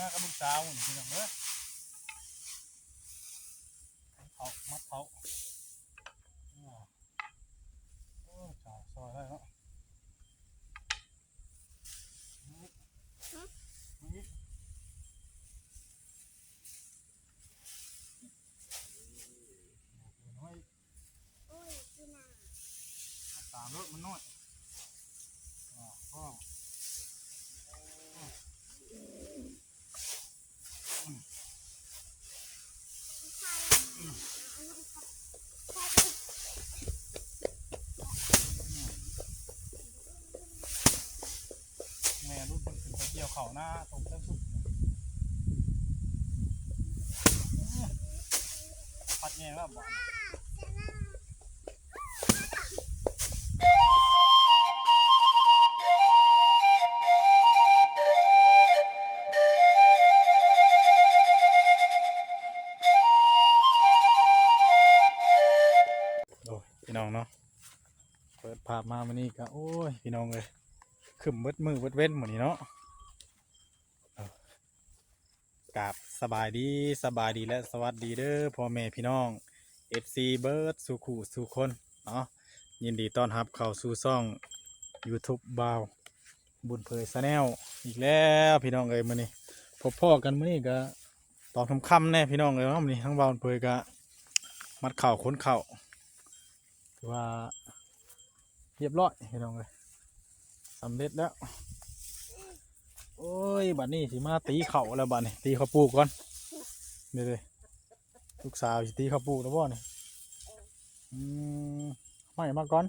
มากับลูกสาวนี่พี่น้องเอ้ยเอามัดเอ้าวโอ้ยจ่ายซอยได้เนาะนี่นี่น้อย โอ้ยพี่นา สามรถมันน้อยอ่าพ่อ พี่ชายอันนี้ครับใช่เป็น แม่รุ่นคนขึ้นไป เกี่ยวเข่าตรงเส้นสุดพัดแยงแล้วบอกโอ้พี่น้องเนาะเปิดภาพมาวันนี้ก็โอ้ยพี่น้องเลยขึ้นเบิดมือเบิดเว้นหมดนี้เนาะ กราบสบายดีสบายดีและสวัสดีเด้อพ่อแม่พี่น้อง FC เบิร์ดสู่ขู่สู่คนเนาะยินดีต้อนรับเข้าสู่ช่อง YouTube บาว บุญเผยชาแนลอีกแล้วพี่น้องเอ้ยมื้อนี้พบพ่อกันมื้อนี้ก็ตอนค่ำๆแน่พี่น้องเอ้ยเนาะมื้อนี้ทั้งบาวเผยก็มัดเข่าค้นเข่าว่าเรียบร้อยพี่น้องเลยสำเร็จแล้ว โอ้ยบัดนี้สิมาตีเข่าแล้วบัดนี้ตีข้าวปลูกก่อนนี่เลยลูกสาวสิตีข้าวปลูกแล้วบ่เนี่ยอืมเอาไม่มาก่อน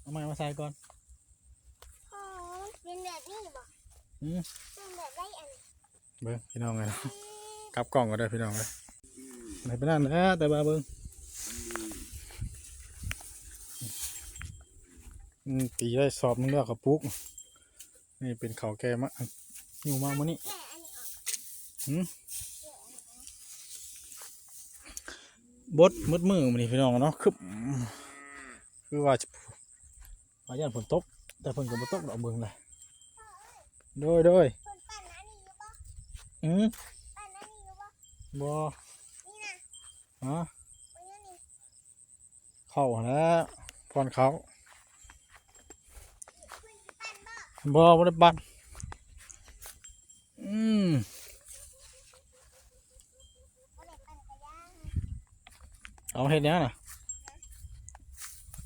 เอาไม่มาใส่ก่อนพ่อเป็นแบบนี้บ่อืมเป็นแบบไรอันเบิ้งพี่น้องเลยนะกลับกล่องก็ได้พี่น้องเลยไหนไปนั่นแหล้วแต่บาเบิ้งอืมตีได้สอบนึงแล้วข้าวปลูก นี่เป็นเขาแกมะหิวมากมื้อนี้แค่อันนี้ออกหืมบดมืดมือมันนี่พี่น้องเนาะคือคือว่าจะวาย่านฝนตก แต่ฝนก็บ่ตกดอกเบิ่งเลยโดยโดยคนปั้นอันนี้อยู่บ่อืมปั้นอันนี้อยู่บ่บ่นี่นะฮะเข้าแล้วพรเขา คุณปั้น บ่บ่บ่ได้บันอืมเอามาเฮ็ดหยังน่ะ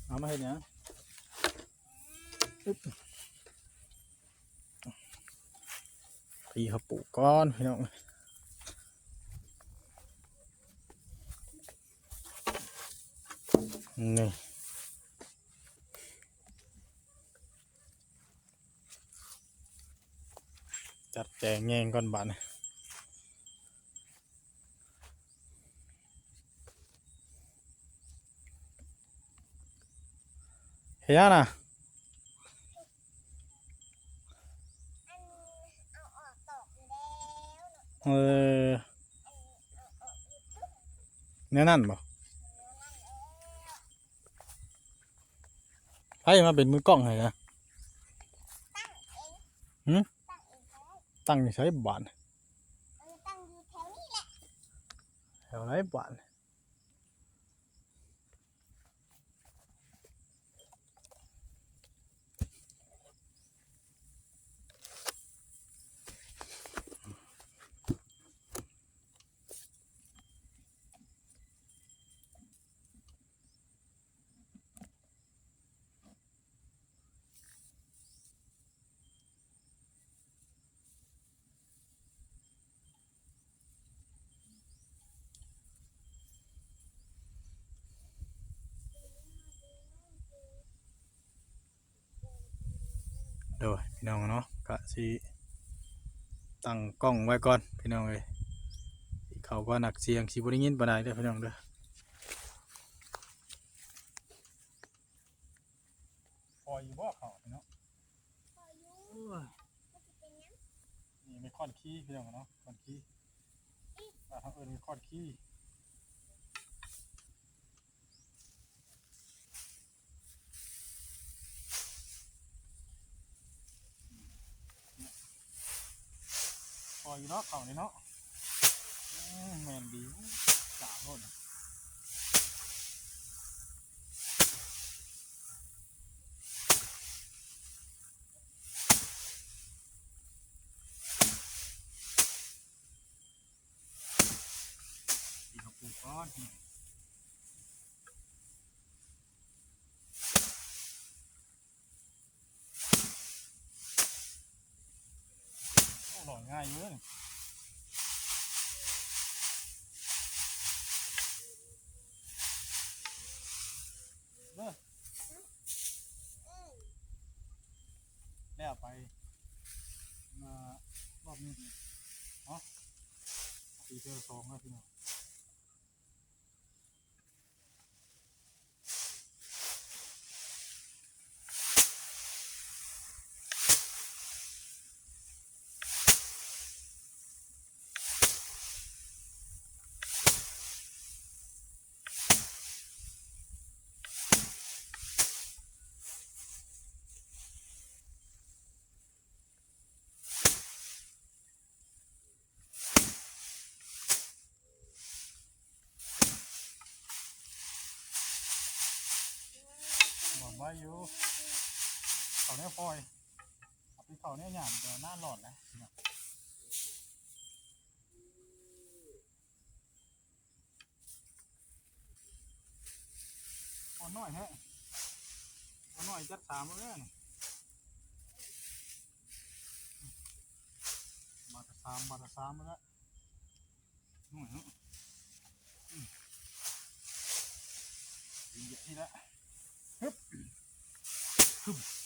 เอามาเฮ็ดหยังอึ๊บตีเขาปลูกก้อนพี่น้องนี่ จัดแจงแงงก่อนบาดนเฮียน่ะอันนี้เอาออกตอกแล้วเนาะเอออันนี้เอาออกอยู่ปุ๊บแน่นั่นบ่แล้วนั่นแล้วไพ่มาเป็นมือกล้องให้นะตั้งเองหืมตั้งเองก็ได้ ตั้งอยู่ใช้บาทเออตั้งอยู่แถวนี้แหละแถวไหนบาท เดี๋ยวพี่น้องเนาะกะสิตั้งกล้องไว้ก่อนพี่น้องเลยสิเขาก็หนักเสียงสิบ่ได้ยินปานใดเด้อพี่น้องเด้อพออยู่บ่เขาพี่น้องพออยู่มันจะเป็นหยังนี่มีคอนขี้พี่น้องเนาะคอนขี้อ่าทางเอิญมีคอนขี้พออยู่ อยู่ เนาะเขานี่เนาะแมนดีสาวน่นตีกระปูกก้อนโอนง่ายอยู่เด้ออืมแล้วไปมารอบนี้เนาะปีเจอสองแล้วพี่น้องบ อกว่าอยู่เขาเนี้ยฟอยเอาไปเขาเนี้ยหยามเดี๋ยวหน้าหลอดนะพี่องเอาหน่อยฮะเอาหน่อยจัดสามเลยมาต่สามมาต่สามมาแล้วหน่อยเนาะอืมดีเยอะนี่แหละฮึบ ฮึ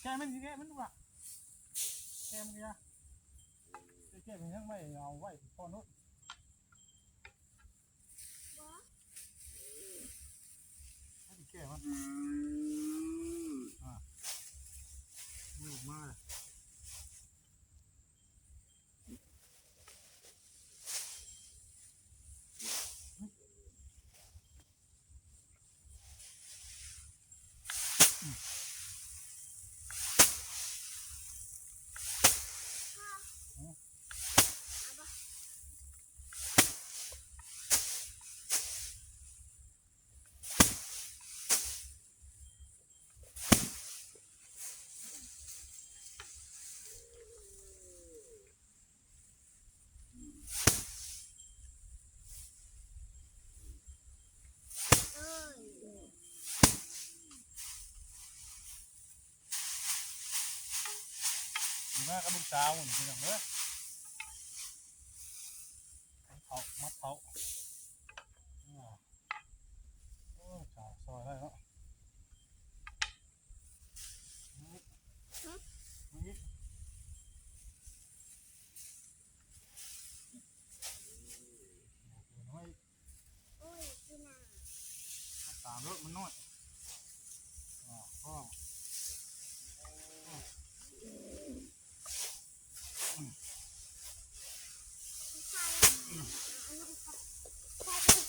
แกมันสิแกมันดูว่ะแกมันเนี่ยแกมันยังไม่เอาไว้พอนุ๊บ่ให้แกมันอ่าลูกมาเลย มากกับลูกสาวนี่พี่น้องเอ้ยเขามัดเขาโอ้ยจ่ายซอยได้เนาะนี่นี่น้อยโอ้ยพี่นาสามรถมันน้อยอ่าก็ พี่ชายอันนี้ก็ใช่เป็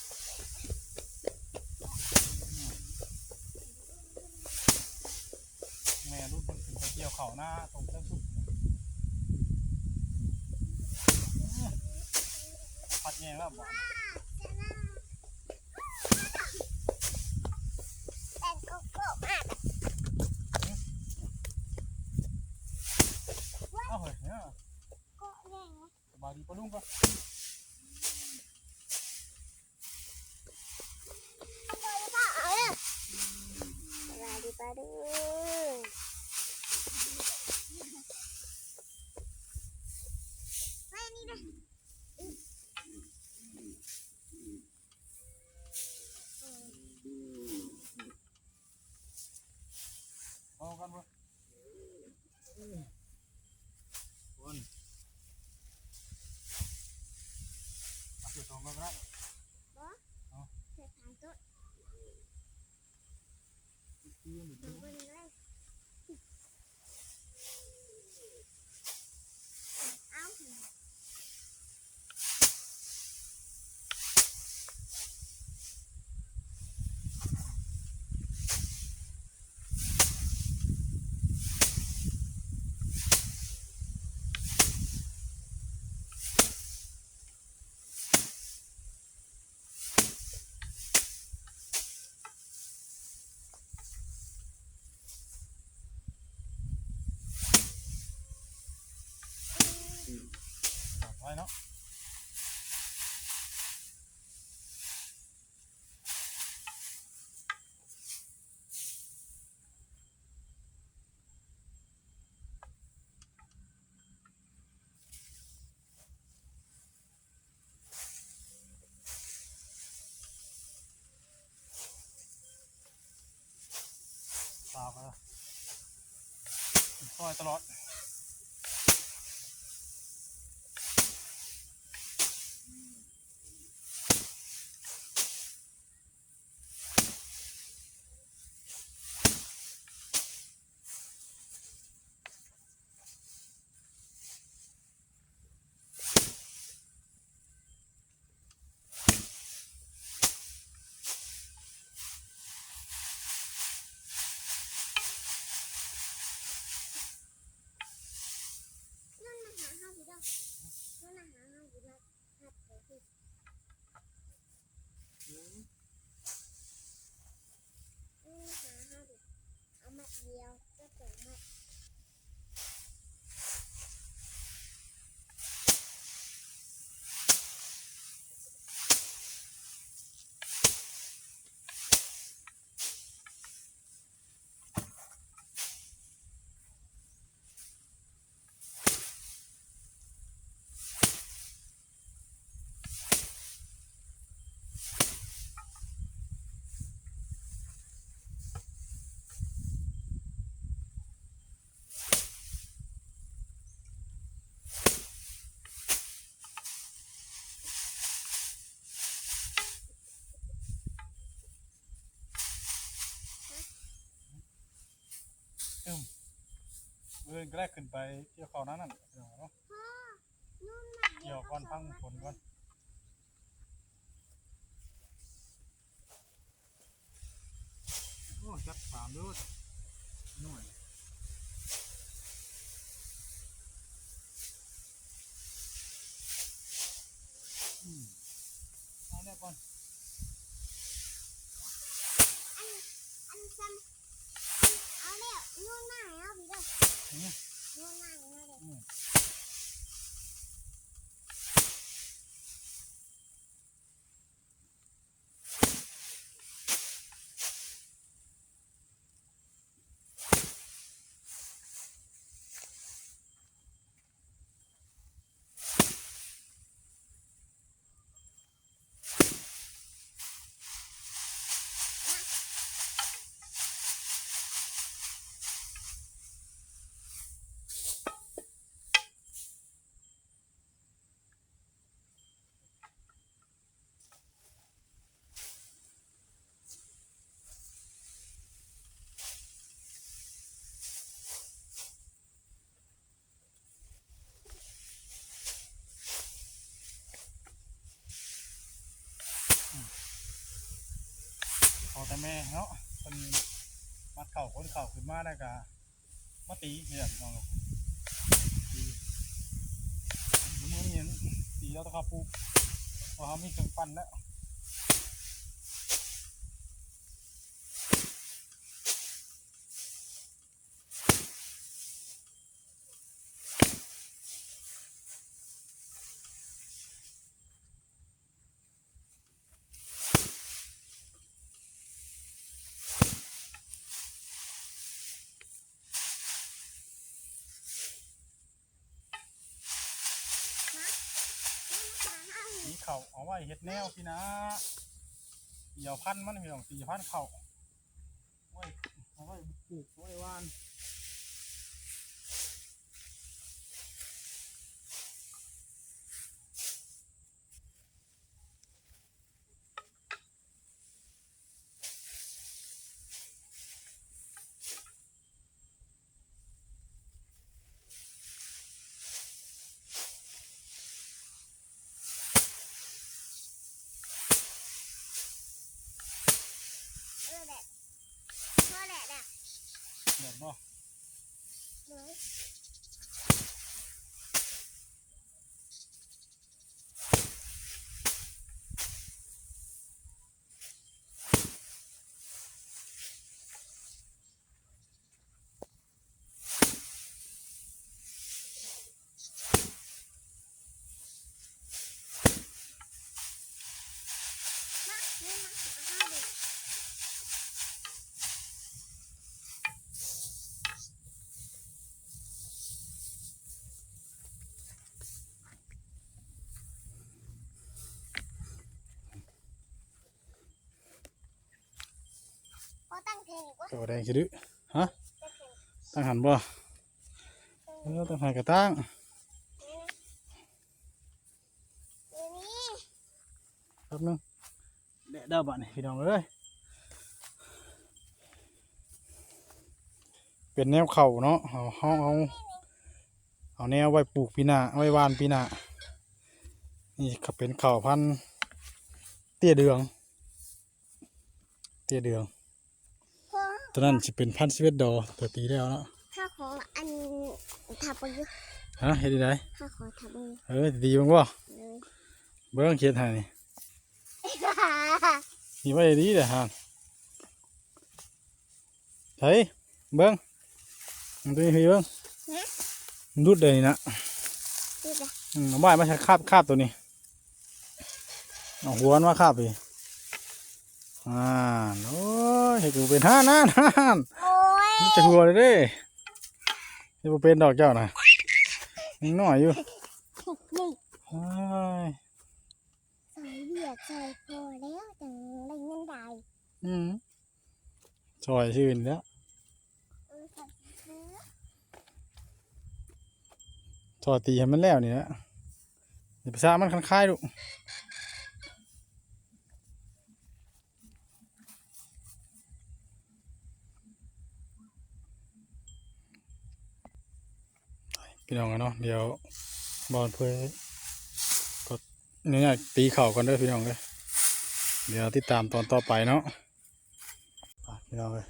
น แม่รุ่นคนถึงไปเกี่ยวเข่า หน้าตรงเส้นสุดพัดแยงแล้วบอกเอาเหรอเนี่ยสบายดีปะลุงปะ เนาะเปล่ากันซอยตลอด นั่นมาหาห้าพี่ดอกนั่นมาหาห้าพี่ดอกหัดไปสินั่นมาหาห้าพี่เอามัดเดียวก็สองมัด เมื่อ ก็ได้ขึ้นไปเกี่ยวเขานั้นนั่นเดี๋ยวเนาะพ่อนู่นมัดเดีเกี่ยยววก็ก่อนสพัองงมัดฝนก่อนโอ้จัดสามด้วยหน่อยอืมเอาเนี่ยก่อน อันอันซ้ำเอาแล้วนู่นมาหาพี่ดอก นี่ นู่นมาหาเลย อืมขอ แต่แม่เนาะคนมัดเข่าคนเข่าขึ้นมาได้กะมาตีเนี่ยนน้องตีมือเห็นตีแล้วตะขาปูพราะเขามีเครื่องปั้นแล้ว นู่นมาหาพี่ ตี เห็ดแนวพี่นะเดี่ยวพันมันพี่น้องสี่พันเข่าไว้เอาไว้ปลูกเอาไว้วาน ก็แดงสิดื้ฮะตั้งหันบ่แล้ตั้งหันกระตั้ง เดะเด้าบ้านนี่พี่น้องเอ้ยเป็นแนวเข่าเนาะเอาเฮาเอาเอาแนวไว้ปลูกปีหน้าเอาไว้หวานปีหน้านี่ก็เป็นเข่าพันธุ์เตี้ยเดือง เตี้ยเดืองพ่อตัวนั้นจะเป็นพันธุ์สวีเดดอตัวตีแล้วเนาะข้าของอันทับไปอยู่ฮะเฮ็ดได้ข้าขอทับไปอยู่เออดีบ้างบ่เลยเบิ้งเขียนให้นี่ นี่ไว้ดีเด้อฮะใช่เบิ้งมันตัวนี้พี่เบิ้งมันรุดเลยนี่นะนี่จ้ะอืมเอาใบมาใช้คาบคาบตัวนี้เอาหัวมันมาคาบไปอ่าโอ้ยเห็ดกูเป็นห้าน่านห้านโอ้ยมันจะหัวเลยเด้เห็ดกูเป็นดอกเจ้านะยังน้อยอยู่ นี่อ้ายใส่เบียพอแล้วจังได้เงินได้อืมซอยชื่นแล้วเออใส่ซื้อซอยตีให้มันแล้วนี่แหละอย่าไปซ่ามันคันคายดูพี่น้องกันเนาะเดี๋ยวบอลเพื่อ เนี่ยตีเข่ากันด้อพี่น้องเลยเดี๋ยวติดตามตอนต่อไปเนาะพี่น้องเลย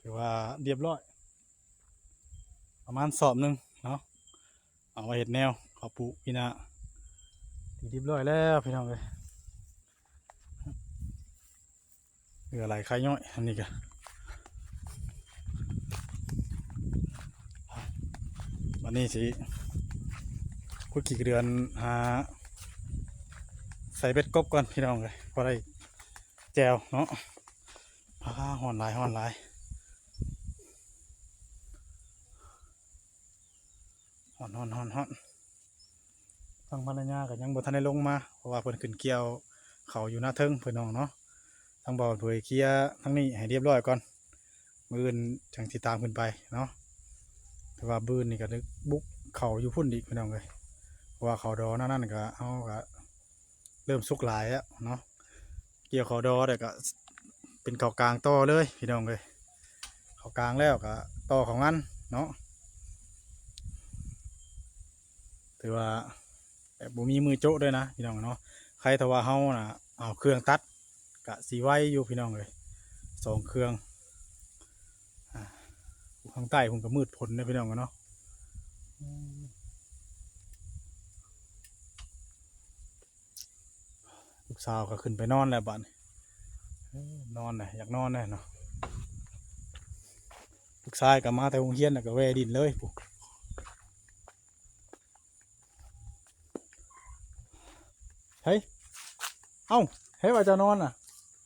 ถือว่าเรียบร้อย ประมาณสอบหนึ่งเนาะเอาไว้เห็ดแนวขอปลูกพี่นาตีเรียบร้อยแล้วพี่น้องเลยเหลืออะไรใครย่อยอันนี้ก็วันนี้สิคุยกี่เดือนหา ส่เบ็ดกบก่อนพี่น้องเลยพอได้แจวเนาะอ่าห่อนหลายห่อนหลายฮอนฮอนฮอนฮอนทางภรรยาก็ยังบ่ทันได้ลงมาเพราะว่าเพิ่นขึ้นเกี่ยวเขาอยู่หน้าเทิงเพิ่นน้องเนาะทางบ่าวเผยเคียทั้งนี้ให้เรียบร้อยก่อนมืออื่นจังสิดตามขึ้นไปเนาะแต่ว่าบื้นนี่ก็นึกบุกเขาอยู่พุ่นอีกพี่น้องเลยเพราะว่าเขาดอนั่นนั่นก็เฮาก็ เริ่มสุกหลายแล้วเนาะเกี่ยวเขาดอแต่ก็เป็นเขากลางต่อเลยพี่น้องเลยเขากลางแล้วก็ต่อของมันเนาะถือว่าแบบบ่มีมือโจ๊ะด้วยนะพี่น้องเนาะใครแต่ว่าเฮาน่ะเอาเครื่องตัดกะสีไว้อยู่พี่น้องเลยสองเครื่องข้างใต้ผมก็มืดผลนะพี่น้องเนาะอืมลูก สาวก็ขึ้นไปนอนแล้วบัดนี้เอ้ยนอนน่ะอยากนอนแน่เนาะลูกชายก็มาแต่โรงเรียนน่ะก็แวดินเลยปุ๊เฮ้ย เอ้า เฮ้ยว่าจะนอนอะ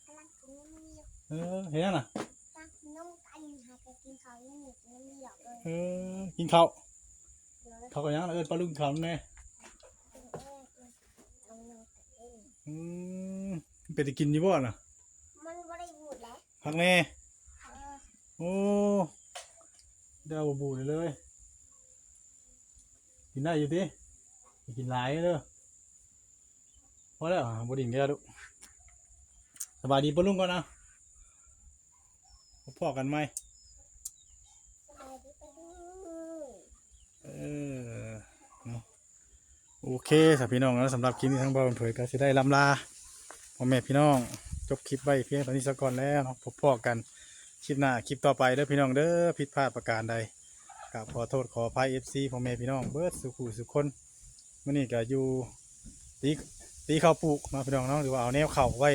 กำลังกินน้ำมีอยู่เออเห็นยังน่ะกำลังกินน้ำกันหาไปกินข้าวยังหนีกินน้ำมีหยอกเลยเออกินข้าวเลยข้าวกันยังล่ะเออปลาลุงข้าวแน่กินเอ้ยกินเอาเงินไปเองอืมเป็นจะกินอยี่บ่น่ะมันไม่ได้บูดแล้วพักแน่เออโอ้เดาวบูเลยเลย กินได้อยู่ดิอย่ากินหลายเด้อพอแล้วอะบดิ่งเดียวดุสบายดีปะลุงก่อนนะพบพอกันไหม สบายดีไปดู เออเนาะ โอเคสำหรับพี่น้องแล้วสำหรับคลิปนี้ทั้งบอลเผยก็จะได้ลำลาพ่อแม่พี่น้องจบคลิปไว้เพียงเท่านี้สักก่อนแล้วเนาะพบพ่อกันคลิปหน้าคลิปต่อไปเด้อพี่น้องเด้อผิดพลาดประการใดกับขอโทษขออภัยเอฟซีพ่อแม่พี่น้องเบิร์ดสุขุสุขคนมื่อนี้ก็อยู่ตีตีข้าวปลูกมาพี่น้องเนาะหรือว่าเอาแนวเข่าไว้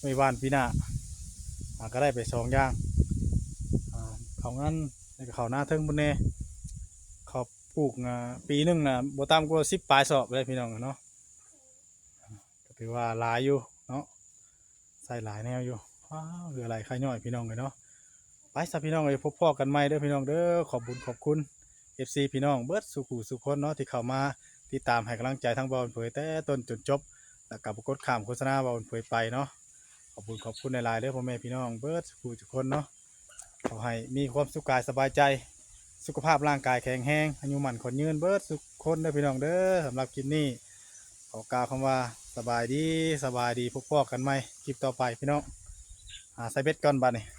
ไว้วานปีหน้าอ่าก็ได้ไปสองอย่างอ่าเขางั้นแล้วก็เขาหน้าเทิงบนเน่ ปลูกอ่าปีหนึ่งนะบ่ต่ำกว่าสิบปลายสอบเลยพี่น้องเนาะก็ถือว่าหลายอยู่เนาะใส่หลายแนวอยู่ว้าวเหลือหลายไข่ย่อยพี่น้องเลยเนาะไปสับพี่น้องเลยพบพ่อกันใหม่เด้อพี่น้องเด้อขอบคุญขอบคุณ FC พี่น้องเบิร์ดสุขุสุขคนเนาะที่เข้ามาติดตามให้กำลังใจทั้งบอลเผยแต่ต้นจนจบแล้วกับกดข้ามโฆษณาบอลเผยไปเนาะขอบคุณขอบคุณในหลายๆเด้อพ่อแม่พี่น้องเบิร์ดผู้ทุคนเนาะขอให้มีความสุขกายสบายใจ สุขภาพร่างกายแข็งแรงอายุหมันคนยืนเบิร์ดสุขคนเด้อพี่น้องเด้อสำหรับคลิปนี้ขอกล่าวคำว่าสบายดีสบายดีพบพอกันไหมคลิปต่อไปพี่น้องหาไซเบ็ดก่อนบัดนี้